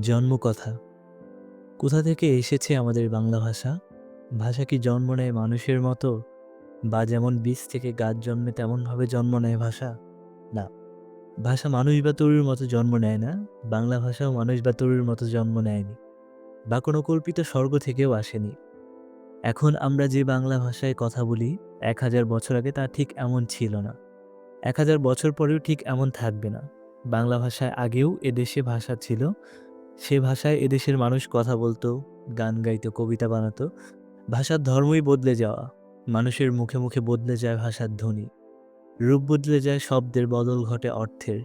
জন্মকথা। কোথা থেকে এসেছে আমাদের বাংলা ভাষা? ভাষা কি জন্ম নেয় মানুষের মতো? বা যেমন বীজ থেকে গাছ জন্মে তেমনভাবে জন্ম নেয় ভাষা? না। ভাষা মানুষ বা তরুর মতো জন্ম নেয় না। বাংলা ভাষাও মানুষ বা তরুর মতো জন্ম নেয়নি। বা কোনো কল্পিত স্বর্গ থেকেও আসেনি। এখন আমরা যে বাংলা ভাষায় কথা বলি, এক হাজার বছর আগে তা ঠিক এমন ছিল না। এক হাজার বছর পরেও ঠিক এমন থাকবে না। বাংলা ভাষায় আগেও এদেশে ভাষা ছিল। সে ভাষায় এদেশের মানুষ কথা বলতো, গান গাইতো, কবিতা বানাতো। ভাষার ধর্মই বদলে যাওয়া। মানুষের মুখে মুখে বদলে যায় ভাষার ধ্বনি। রূপ বদলে যায় শব্দের বদল ঘটে অর্থের।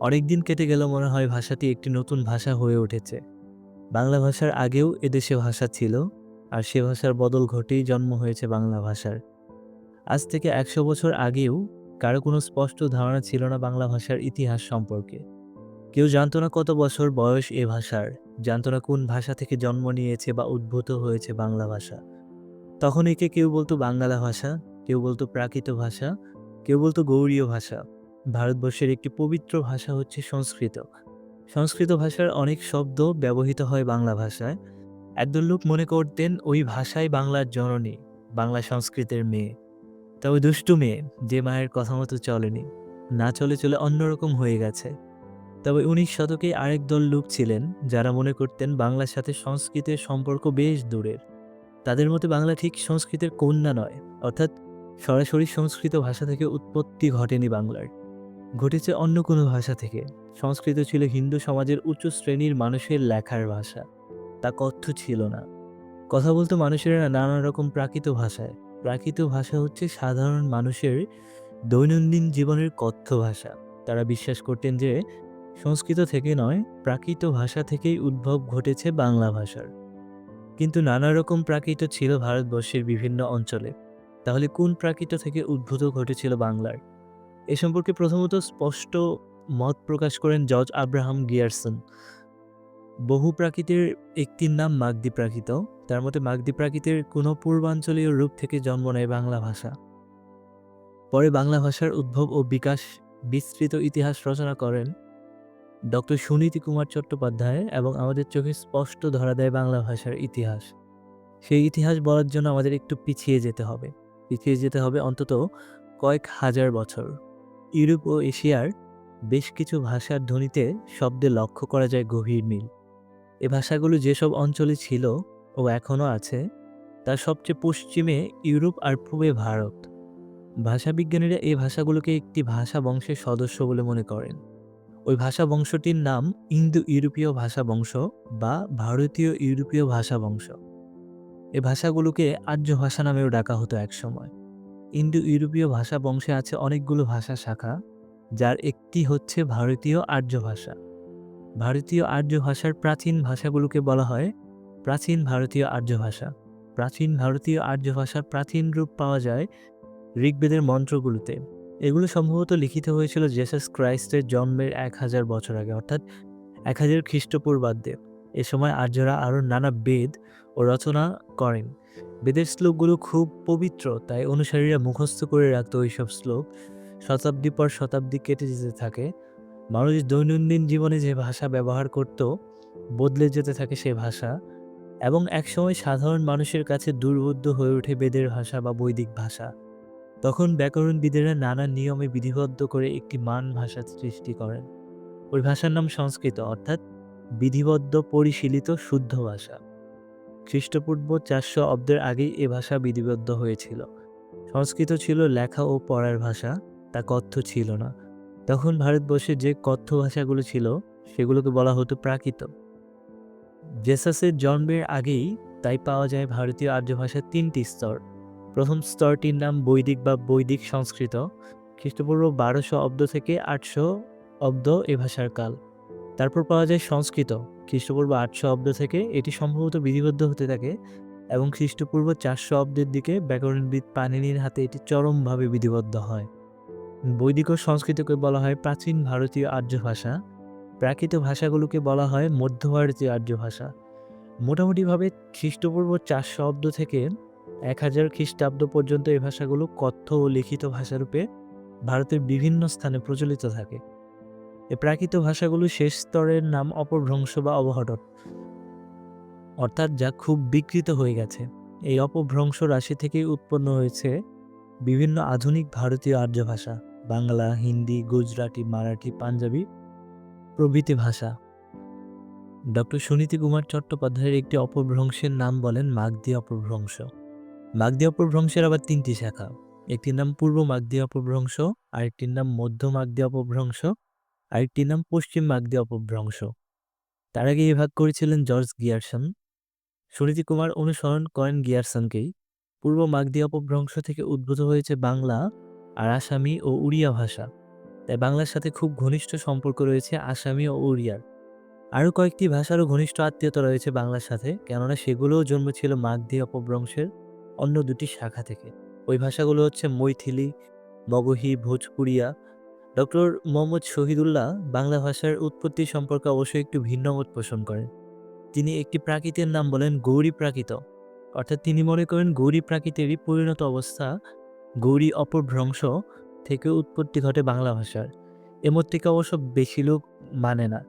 অনেক দিন কেটে গেল মনে হয় ভাষাটি একটি নতুন ভাষা হয়ে উঠেছে। বাংলা ভাষার আগেও এদেশে ভাষা ছিল, আর সে ভাষার বদল ঘটেই জন্ম হয়েছে বাংলা ভাষার। আজ থেকে একশো বছর আগেও কারও কোনো স্পষ্ট ধারণা ছিল না বাংলা ভাষার ইতিহাস সম্পর্কে। কেউ জানতো না কত বছর বয়স এ ভাষার, জানতো না কোন ভাষা থেকে জন্ম নিয়েছে বা উদ্ভূত হয়েছে বাংলা ভাষা। তখন একে কেউ বলতো বাংলা ভাষা, কেউ বলতো প্রাকৃত ভাষা, কেউ বলতো গৌড়ীয় ভাষা। ভারতবর্ষের একটি পবিত্র ভাষা হচ্ছে সংস্কৃত। সংস্কৃত ভাষার অনেক শব্দ ব্যবহৃত হয় বাংলা ভাষায়। একদল লোক মনে করতেন ওই ভাষাই বাংলার জননী, বাংলা সংস্কৃতের মেয়ে। তবে দুষ্টু মেয়ে, যে মায়ের কথা মতো চলেনি। না চলে চলে অন্যরকম হয়ে গেছে। তবে উনিশ শতকে আরেক দল লোক ছিলেন, যারা মনে করতেন বাংলার সাথে সংস্কৃতের সম্পর্ক বেশ দূরের। তাদের মতে বাংলা ঠিক সংস্কৃতের কন্যা নয়, অর্থাৎ সরাসরি সংস্কৃত ভাষা থেকে উৎপত্তি ঘটেনি বাংলার। ঘটেছে অন্য কোনো ভাষা থেকে। সংস্কৃত ছিল হিন্দু সমাজের উচ্চ শ্রেণির মানুষের লেখার ভাষা। তা কথ্য ছিল না। কথা বলতো মানুষেরা নানা রকম প্রাকৃত ভাষায়। প্রাকৃত ভাষা হচ্ছে সাধারণ মানুষের দৈনন্দিন জীবনের কথ্য ভাষা। তারা বিশ্বাস করতেন যে সংস্কৃত থেকে নয়, প্রাকৃত ভাষা থেকেই উদ্ভব ঘটেছে বাংলা ভাষার। কিন্তু নানা রকম প্রাকৃত ছিল ভারতবর্ষের বিভিন্ন অঞ্চলে। তাহলে কোন প্রাকৃত থেকে উদ্ভূত ঘটেছিল বাংলার? এ সম্পর্কে প্রথমত স্পষ্ট মত প্রকাশ করেন জর্জ আব্রাহাম গিয়ারসন। বহু প্রাকৃতের একটির নাম মাগদি প্রাকৃত। তার মতে মাগদি প্রাকৃতের কোনো পূর্বাঞ্চলীয় রূপ থেকে জন্ম নেয় বাংলা ভাষা। পরে বাংলা ভাষার উদ্ভব ও বিকাশ বিস্তৃত ইতিহাস রচনা করেন ডক্টর সুনীতি কুমার চট্টোপাধ্যায় এবং আমাদের চোখে স্পষ্ট ধরা দেয় বাংলা ভাষার ইতিহাস। সেই ইতিহাস বলার জন্য আমাদের একটু পিছিয়ে যেতে হবে। পিছিয়ে যেতে হবে অন্তত কয়েক হাজার বছর। ইউরোপ ও এশিয়ার বেশ কিছু ভাষার ধ্বনিতে শব্দে লক্ষ্য করা যায় গভীর মিল এ ভাষাগুলো যেসব অঞ্চলে ছিল ও এখনও আছে তার সবচেয়ে পশ্চিমে ইউরোপ আর পূবে ভারত। ভাষাবিজ্ঞানীরা এই ভাষাগুলোকে একটি ভাষা বংশের সদস্য বলে মনে করেন। ওই ভাষা বংশটির নাম ইন্দো ইউরোপীয় ভাষা বংশ বা ভারতীয় ইউরোপীয় ভাষা বংশ। এ ভাষাগুলোকে আর্য ভাষা নামেও ডাকা হতো একসময়। ইন্দো ইউরোপীয় ভাষা বংশে আছে অনেকগুলো ভাষা শাখা, যার একটি হচ্ছে ভারতীয় আর্য ভাষা। ভারতীয় আর্য ভাষার প্রাচীন ভাষাগুলোকে বলা হয় প্রাচীন ভারতীয় আর্য ভাষা। প্রাচীন ভারতীয় আর্য ভাষার প্রাচীন রূপ পাওয়া যায় ঋগ্বেদের মন্ত্রগুলোতে। এগুলো সম্ভবত লিখিত হয়েছিল জেসাস ক্রাইস্টের জন্মের এক হাজার বছর আগে, অর্থাৎ এক হাজার খ্রিস্টপূর্বাব্দে। এ সময় আর্যরা আরও নানা বেদ ও রচনা করেন। বেদের শ্লোকগুলো খুব পবিত্র, তাই অনুসারীরা মুখস্থ করে রাখত ওইসব শ্লোক। শতাব্দী পর শতাব্দী কেটে যেতে থাকে। মানুষ দৈনন্দিন জীবনে যে ভাষা ব্যবহার করত, বদলে যেতে থাকে সে ভাষা। এবং একসময় সাধারণ মানুষের কাছে দুর্বোধ্য হয়ে ওঠে বেদের ভাষা বা বৈদিক ভাষা। তখন ব্যাকরণবিদেরা নানা নিয়মে বিধিবদ্ধ করে একটি মান ভাষা সৃষ্টি করেন। ওই ভাষার নাম সংস্কৃত, অর্থাৎ বিধিবদ্ধ, পরিশীলিত, শুদ্ধ ভাষা। খ্রিস্টপূর্ব চারশো অব্দের আগেই এ ভাষা বিধিবদ্ধ হয়েছিল। সংস্কৃত ছিল লেখা ও পড়ার ভাষা, তা কথ্য ছিল না। তখন ভারতবর্ষে যে কথ্য ভাষাগুলো ছিল, সেগুলোকে বলা হতো প্রাকৃত। জেসাসের জন্মের আগেই তাই পাওয়া যায় ভারতীয় আর্য ভাষার তিনটি স্তর। প্রথম স্তরটির নাম বৈদিক বা বৈদিক সংস্কৃত, খ্রিস্টপূর্ব বারোশো অব্দ থেকে আটশো অব্দ এ ভাষার কাল। তারপর পাওয়া যায় সংস্কৃত, খ্রিস্টপূর্ব আটশো অব্দ থেকে এটি সম্ভবত বিধিবদ্ধ হতে থাকে এবং খ্রিস্টপূর্ব চারশো অব্দের দিকে ব্যাকরণবিদ পানিনির হাতে এটি চরমভাবে বিধিবদ্ধ হয়। বৈদিক ও সংস্কৃতকে বলা হয় প্রাচীন ভারতীয় আর্য ভাষা, প্রাকৃত ভাষাগুলোকে বলা হয় মধ্য ভারতীয় আর্য ভাষা। মোটামুটিভাবে খ্রিস্টপূর্ব চারশো অব্দ থেকে এক হাজার খ্রিস্টাব্দ পর্যন্ত এই ভাষাগুলো কথ্য ও লিখিত ভাষারূপে ভারতের বিভিন্ন স্থানে প্রচলিত থাকে। এ প্রাকৃত ভাষাগুলো শেষ স্তরের নাম অপভ্রংশ বা অবহটন। অর্থাৎ যা খুব বিকৃত হয়ে গেছে। এই অপভ্রংশ রাশি থেকেই উৎপন্ন হয়েছে বিভিন্ন আধুনিক ভারতীয় আর্য ভাষা বাংলা, হিন্দি, গুজরাটি, মারাঠি, পাঞ্জাবি প্রভৃতি ভাষা। ডক্টর সুনীতি কুমার চট্টোপাধ্যায়ের একটি অপভ্রংশের নাম বলেন মাগধী অপভ্রংশ। মাগধী অপভ্রংশের আবার তিনটি শাখা। একটির নাম পূর্ব মাগধী অপভ্রংশ আরেকটির নাম মধ্য মাগধী অপভ্রংশ আরেকটির নাম পশ্চিম মাগধী অপভ্রংশ তার আগে এই ভাগ করেছিলেন জর্জ গিয়ারসন। সুনীতি কুমার অনুসরণ করেন গিয়ারসনকেই। পূর্ব মাগধী অপভ্রংশ থেকে উদ্ভূত হয়েছে বাংলা আর আসামি ও উড়িয়া ভাষা। তাই বাংলার সাথে খুব ঘনিষ্ঠ সম্পর্ক রয়েছে আসামি ও উড়িয়ার। আরও কয়েকটি ভাষারও ঘনিষ্ঠ আত্মীয়তা রয়েছে বাংলার সাথে, কেননা সেগুলোও জন্ম ছিল মাগধী অপভ্রংশের অন্য দুটি শাখা থেকে। ওই ভাষাগুলো হচ্ছে মৈথিলি, মগহী, ভোজপুরিয়া। ডক্টর মোহাম্মদ শহীদুল্লাহ বাংলা ভাষার উৎপত্তি সম্পর্কে অবশ্যই একটু ভিন্ন মত পোষণ করেন। তিনি একটি প্রাকৃতের নাম বলেন গৌরী প্রাকৃত। অর্থাৎ তিনি মনে করেন গৌরী প্রাকৃতেরই পরিণত অবস্থা গৌরী অপভ্রংশ থেকে উৎপত্তি ঘটে বাংলা ভাষার। এমত থেকে অবশ্য বেশি লোক মানে না।